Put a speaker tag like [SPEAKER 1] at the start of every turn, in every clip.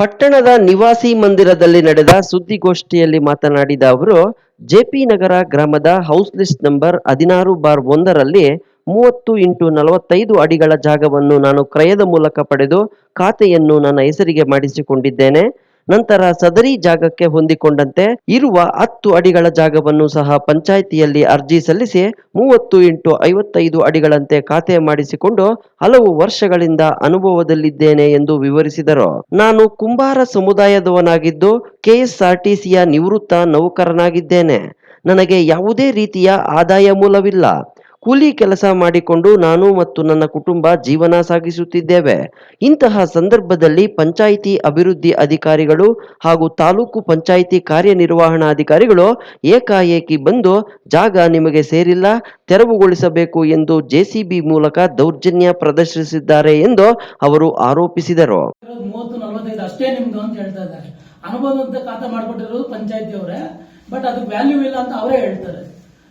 [SPEAKER 1] ಪಟ್ಟಣದ ನಿವಾಸಿ ಮಂದಿರದಲ್ಲಿ ನಡೆದ ಸುದ್ದಿಗೋಷ್ಠಿಯಲ್ಲಿ ಮಾತನಾಡಿದ ಅವರು ಜೆಪಿ ನಗರ ಗ್ರಾಮದ ಹೌಸ್ ಲಿಸ್ಟ್ ನಂಬರ್ ಹದಿನಾರು ಬಾರ್ ಒಂದರಲ್ಲಿ ಮೂವತ್ತು ಇಂಟು ನಲವತ್ತೈದು ಅಡಿಗಳ ಜಾಗವನ್ನು ನಾನು ಕ್ರಯದ ಮೂಲಕ ಪಡೆದು ಖಾತೆಯನ್ನು ನನ್ನ ಹೆಸರಿಗೆ ಮಾಡಿಸಿಕೊಂಡಿದ್ದೇನೆ ನಂತರ ಸದರಿ ಜಾಗಕ್ಕೆ ಹೊಂದಿಕೊಂಡಂತೆ ಇರುವ ಹತ್ತು ಅಡಿಗಳ ಜಾಗವನ್ನು ಸಹ ಪಂಚಾಯಿತಿಯಲ್ಲಿ ಅರ್ಜಿ ಸಲ್ಲಿಸಿ ಮೂವತ್ತು ಇಂಟು ಐವತ್ತೈದು ಅಡಿಗಳಂತೆ ಖಾತೆ ಮಾಡಿಸಿಕೊಂಡು ಹಲವು ವರ್ಷಗಳಿಂದ ಅನುಭವದಲ್ಲಿದ್ದೇನೆ ಎಂದು ವಿವರಿಸಿದರು ನಾನು ಕುಂಬಾರ ಸಮುದಾಯದವನಾಗಿದ್ದು ಕೆಎಸ್ಆರ್ಟಿಸಿಯ ನಿವೃತ್ತ ನೌಕರನಾಗಿದ್ದೇನೆ ನನಗೆ ಯಾವುದೇ ರೀತಿಯ ಆದಾಯ ಮೂಲವಿಲ್ಲ ಕೂಲಿ ಕೆಲಸ ಮಾಡಿಕೊಂಡು ನಾನು ಮತ್ತು ನನ್ನ ಕುಟುಂಬ ಜೀವನ ಸಾಗಿಸುತ್ತಿದ್ದೇವೆ ಇಂತಹ ಸಂದರ್ಭದಲ್ಲಿ ಪಂಚಾಯಿತಿ ಅಭಿವೃದ್ಧಿ ಅಧಿಕಾರಿಗಳು ಹಾಗೂ ತಾಲೂಕು ಪಂಚಾಯಿತಿ ಕಾರ್ಯನಿರ್ವಹಣಾಧಿಕಾರಿಗಳು ಏಕಾಏಕಿ ಬಂದು ಜಾಗ ನಿಮಗೆ ಸೇರಿಲ್ಲ ತೆರವುಗೊಳಿಸಬೇಕು ಎಂದು ಜೆಸಿಬಿ ಮೂಲಕ ದೌರ್ಜನ್ಯ ಪ್ರದರ್ಶಿಸಿದ್ದಾರೆ ಎಂದು ಅವರು ಆರೋಪಿಸಿದರು
[SPEAKER 2] ಅನುಭವದಂತ ಖಾತೆ ಮಾಡಿಕೊಟ್ಟಿರೋದು ಪಂಚಾಯತಿ ಅವರೇ ಬಟ್ ಅದು ವ್ಯಾಲ್ಯೂ ಇಲ್ಲ ಅಂತ ಅವರೇ ಹೇಳ್ತಾರೆ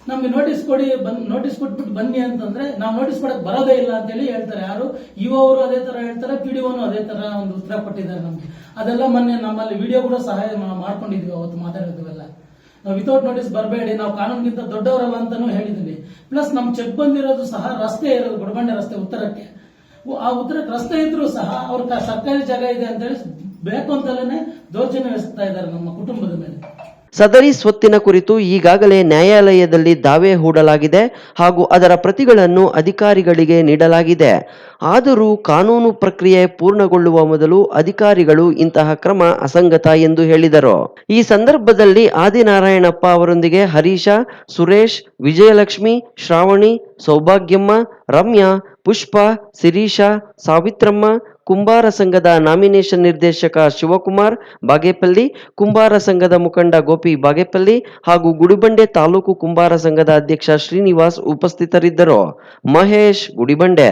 [SPEAKER 2] ನಮ್ಗೆ ನೋಟಿಸ್ ಕೊಡಿ ನೋಟಿಸ್ ಕೊಟ್ಬಿಟ್ಟು ಬನ್ನಿ ಅಂತಂದ್ರೆ ನಾವು ನೋಟಿಸ್ ಕೊಡಕ್ಕೆ ಬರೋದೇ ಇಲ್ಲ ಅಂತ ಹೇಳಿ ಹೇಳ್ತಾರೆ ಯಾರು ಇಒ ಅವರು ಅದೇ ತರ ಹೇಳ್ತಾರೆ ಪಿ ಡಿ ಅದೇ ತರ ಒಂದು ಉತ್ತರ ಕೊಟ್ಟಿದ್ದಾರೆ ನಮ್ಗೆ ಅದೆಲ್ಲ ಮೊನ್ನೆ ನಮ್ಮಲ್ಲಿ ವಿಡಿಯೋ ಕೂಡ ಸಹಾಯ ಮಾಡ್ಕೊಂಡಿದ್ವಿ ಅವತ್ತು ಮಾತಾಡಿದ್ವಲ್ಲ ನಾವು ವಿತೌಟ್ ನೋಟಿಸ್ ಬರಬೇಡಿ ನಾವು ಕಾನೂನಿಗಿಂತ ದೊಡ್ಡವರಲ್ಲ ಅಂತಾನು ಹೇಳಿದ್ವಿ ಪ್ಲಸ್ ನಮ್ ಚೆಕ್ ಬಂದಿರೋದು ಸಹ ರಸ್ತೆ ಇರೋದು ಗುಡಬಂಡೆ ರಸ್ತೆ ಉತ್ತರಕ್ಕೆ ಆ ಉತ್ತರಕ್ಕೆ ರಸ್ತೆ ಇದ್ರೂ ಸಹ ಅವ್ರ ಸರ್ಕಾರಿ ಜಾಗ ಇದೆ ಅಂತ ಹೇಳಿ ಬೇಕು ಅಂತಲೇ ದೌರ್ಜನ್ಯ ವಹಿಸ್ತಾ ಇದ್ದಾರೆ ನಮ್ಮ ಕುಟುಂಬದ ಮೇಲೆ
[SPEAKER 1] ಸದರಿ ಸ್ವತ್ತಿನ ಕುರಿತು ಈಗಾಗಲೇ ನ್ಯಾಯಾಲಯದಲ್ಲಿ ದಾವೆ ಹೂಡಲಾಗಿದೆ ಹಾಗೂ ಅದರ ಪ್ರತಿಗಳನ್ನು ಅಧಿಕಾರಿಗಳಿಗೆ ನೀಡಲಾಗಿದೆ ಆದರೂ ಕಾನೂನು ಪ್ರಕ್ರಿಯೆ ಪೂರ್ಣಗೊಳ್ಳುವ ಮೊದಲು ಅಧಿಕಾರಿಗಳು ಇಂತಹ ಕ್ರಮ ಅಸಂಗತ ಎಂದು ಹೇಳಿದರು ಈ ಸಂದರ್ಭದಲ್ಲಿ ಆದಿನಾರಾಯಣಪ್ಪ ಅವರೊಂದಿಗೆ ಹರೀಶ ಸುರೇಶ್ ವಿಜಯಲಕ್ಷ್ಮಿ ಶ್ರಾವಣಿ ಸೌಭಾಗ್ಯಮ್ಮ ರಮ್ಯಾ ಪುಷ್ಪ ಸಿರೀಶ ಸಾವಿತ್ರಮ್ಮ ಕುಂಬಾರ ಸಂಘದ ನಾಮಿನೇಷನ್ ನಿರ್ದೇಶಕ ಶಿವಕುಮಾರ್ ಬಾಗೇಪಲ್ಲಿ ಕುಂಬಾರ ಸಂಘದ ಮುಖಂಡ ಗೋಪಿ ಬಾಗೇಪಲ್ಲಿ ಹಾಗೂ ಗುಡಿಬಂಡೆ ತಾಲೂಕು ಕುಂಬಾರ ಸಂಘದ ಅಧ್ಯಕ್ಷ ಶ್ರೀನಿವಾಸ್ ಉಪಸ್ಥಿತರಿದ್ದರು ಮಹೇಶ್ ಗುಡಿಬಂಡೆ